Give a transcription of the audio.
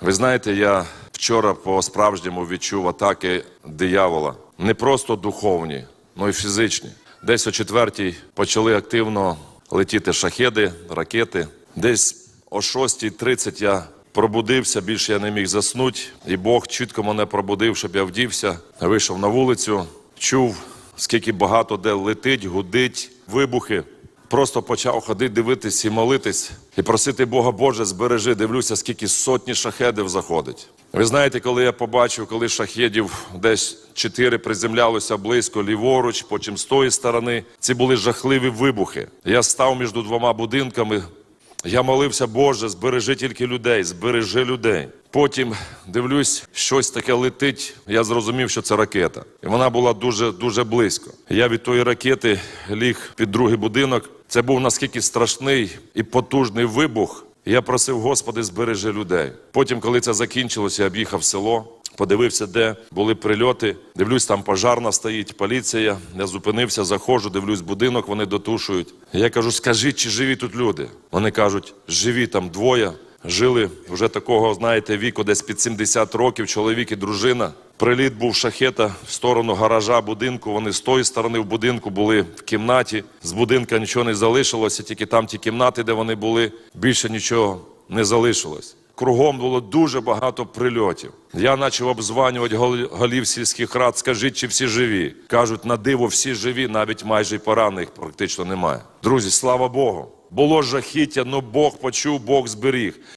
Ви знаєте, я вчора по-справжньому відчув атаки диявола. Не просто духовні, але й фізичні. Десь о четвертій почали активно летіти шахеди, ракети. Десь о 6.30 я пробудився, більше я не міг заснути. І Бог чітко мене пробудив, щоб я вдівся, вийшов на вулицю, чув, скільки багато де летить, гудить, вибухи. Просто почав ходити, дивитись і молитись, і просити Бога, Боже, збережи, дивлюся, скільки сотні шахедів заходить. Ви знаєте, коли я побачив, коли шахедів десь чотири приземлялося близько, ліворуч, потім з тої сторони, ці були жахливі вибухи. Я став між двома будинками, я молився, Боже, збережи тільки людей, збережи людей. Потім дивлюсь, щось таке летить. Я зрозумів, що це ракета. І вона була дуже дуже близько. Я від тої ракети ліг під другий будинок. Це був наскільки страшний і потужний вибух. Я просив, Господи, збережи людей. Потім, коли це закінчилося, я об'їхав село. Подивився, де були прильоти. Дивлюсь, там пожарна стоїть, поліція. Я зупинився, заходжу, дивлюсь, будинок, вони дотушують. Я кажу, скажіть, чи живі тут люди? Вони кажуть, живі там двоє. Жили вже такого, знаєте, віку, десь під 70 років, чоловік і дружина. Приліт був шахета в сторону гаража будинку. Вони з тої сторони в будинку були в кімнаті. З будинка нічого не залишилося, тільки там ті кімнати, де вони були, більше нічого не залишилось. Кругом було дуже багато прильотів. Я почав обзванювати гол- голів сільських рад. Скажіть, чи всі живі? Кажуть, на диво всі живі, навіть майже й поранених практично немає. Друзі, слава Богу. Було жахіття, але Бог почув, Бог зберіг.